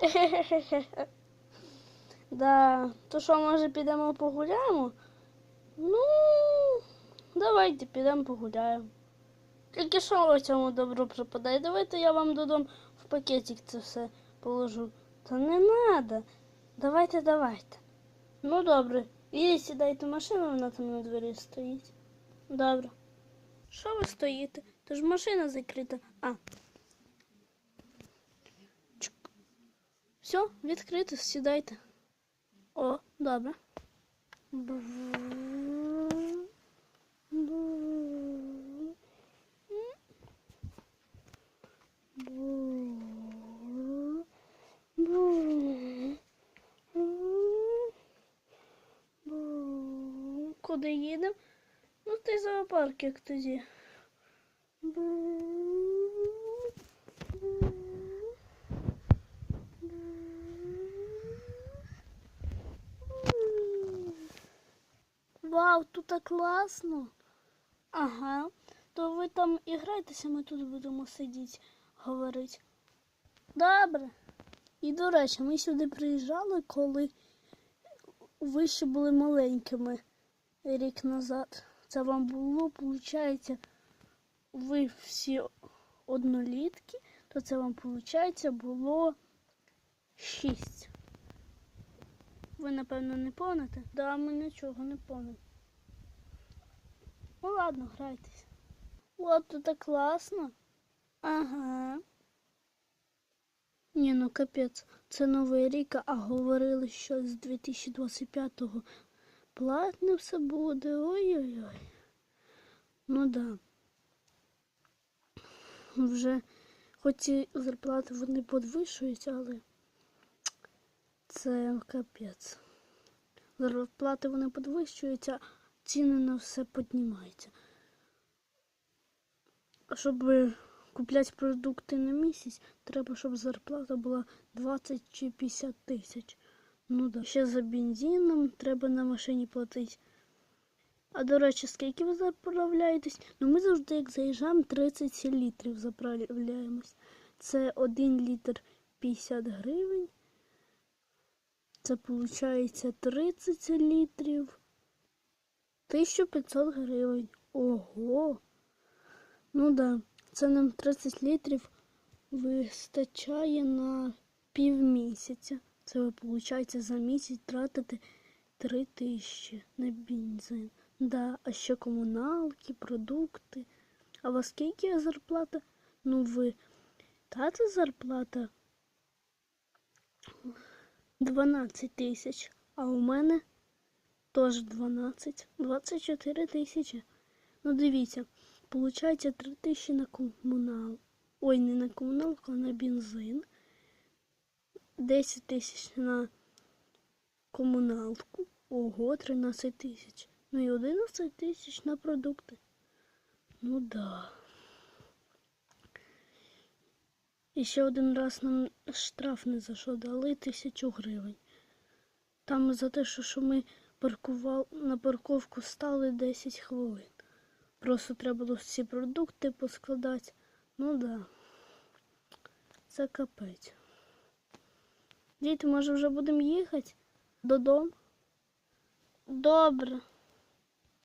Да, то що, може підемо погуляємо? Ну, давайте підемо погуляємо. Тільки що у цьому добро пропадає? Давайте я вам додому в пакетик це все положу. Та не надо. Давайте, давайте. Ну добре. І сідайте машину, вона там на двері стоїть. Добре. Що ви стоїте? Та ж машина закрита. А. Все, відкрито, сідайте. О, добре. Куди їдемо? Ну, ти зоопарк, як тоді. Вау, тут класно. Ага. То ви там і грайтеся, ми тут будемо сидіти, говорити. Добре. І до речі, ми сюди приїжджали, коли ви ще були маленькими рік назад. Це вам було, виходить, ви всі однолітки, то це вам, виходить, було шість. Ви, напевно, не помните? Да, ми нічого не помнимо. Ну ладно, грайтеся. От тут класно. Ага. Ні, ну капець, це новий рік, а говорили, що з 2025-го платне все буде. Ой-ой-ой. Ну да. Вже хоч і зарплати вони підвищуються, але це капець. Зарплати вони підвищуються, ціни на все піднімаються. А щоб купляти продукти на місяць, треба, щоб зарплата була 20 чи 50 тисяч. Ну да. Ще за бензином треба на машині платити. А до речі, скільки ви заправляєтесь? Ну ми завжди, як заїжджаємо, 30 літрів заправляємось. Це 1 літр 50 гривень. Це виходить 30 літрів. 1500 гривень. Ого. Ну да, це нам 30 літрів вистачає на півмісяця. Це ви, виходить, за місяць тратите 3 тисячі на бензин. Да, а ще комуналки, продукти. А у вас скільки зарплата? Ну ви тата зарплата 12 тисяч, а у мене теж 12, 24 тисячі. Ну дивіться, получається 3 тисячі на комунал. Ой, не на комуналку, а на бензин. 10 тисяч на комуналку. Ого, 13 тисяч. Ну і 11 тисяч на продукти. Ну да. І ще один раз нам штраф не за що дали тисячу гривень. Там за те, що ми паркували на парковку стали 10 хвилин. Просто треба було всі продукти поскладати. Ну да. Це капець. Діти, може вже будемо їхати додому? Добре.